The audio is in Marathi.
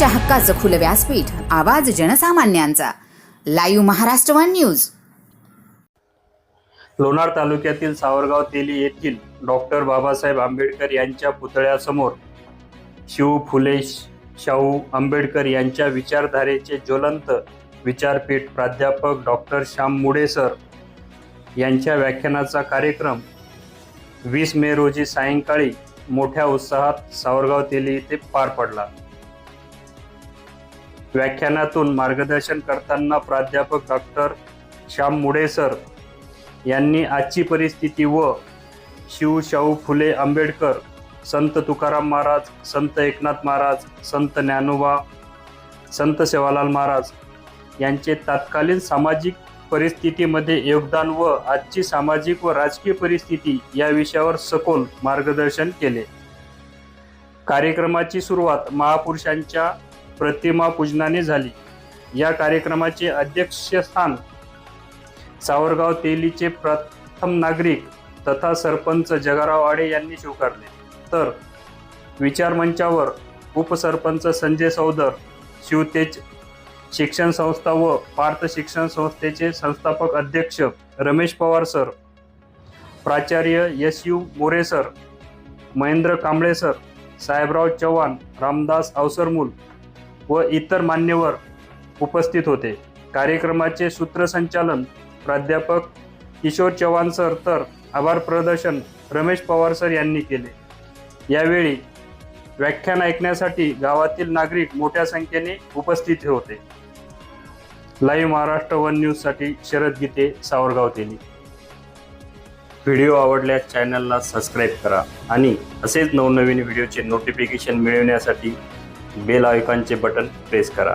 जनतेच्या हक्काचं खुलं व्यासपीठ आवाज जनसामान्यांचा. Live Maharashtra one news. Lonar तालुक्यातील सावरगाव तेली येथील डॉक्टर बाबासाहेब आंबेडकर यांच्या पुतळ्यासमोर शिव फुले शाहू आंबेडकर यांच्या विचारधारेचे ज्वलंत विचारपीठ प्राध्यापक डॉक्टर श्याम मुडे सर यांच्या व्याख्यानाचा कार्यक्रम वीस मे रोजी सायंकाळी मोठ्या उत्साहात सावरगाव तेली येथे पार पडला. व्याख्यानातून मार्गदर्शन करताना प्राध्यापक डॉक्टर श्याम मुडे सर यांनी आजची परिस्थिती व शिव शाहू फुले आंबेडकर संत तुकाराम महाराज संत एकनाथ महाराज संत ज्ञानोबा संत सेवालाल महाराज यांचे तत्कालीन सामाजिक परिस्थितीमध्ये योगदान व आजची सामाजिक व राजकीय परिस्थिती या विषयावर सखोल मार्गदर्शन केले. कार्यक्रमाची सुरुवात महापुरुषांच्या प्रतिमा पूजनाने झाली. या कार्यक्रमाचे अध्यक्षस्थान सावरगाव तेलीचे प्रथम नागरिक तथा सरपंच जगाराव आडे यांनी स्वीकारले. तर विचारमंचावर उपसरपंच संजय सौदर शिवतेज शिक्षण संस्था व पार्थ शिक्षण संस्थेचे संस्थापक अध्यक्ष रमेश पवार सर प्राचार्य S U More sir Mahendra Kamble sir Sahebrao Chavan Ramdas Awasarmul व इतर मान्यवर उपस्थित होते. कार्यक्रमाचे सूत्रसंचालन प्राध्यापक किशोर चव्हाण सर तर आभार प्रदर्शन रमेश पवार सर यांनी केले. यावेळी व्याख्यान ऐकण्यासाठी गावातील नागरिक मोठ्या संख्येने उपस्थित होते. लाईव्ह महाराष्ट्र वन न्यूजसाठी शरद गीते सावरगाव तेली. व्हिडिओ आवडल्यास चॅनलला सबस्क्राईब करा आणि असेच नवनवीन व्हिडिओचे नोटिफिकेशन मिळवण्यासाठी बेल आयकॉनचे बटन प्रेस करा.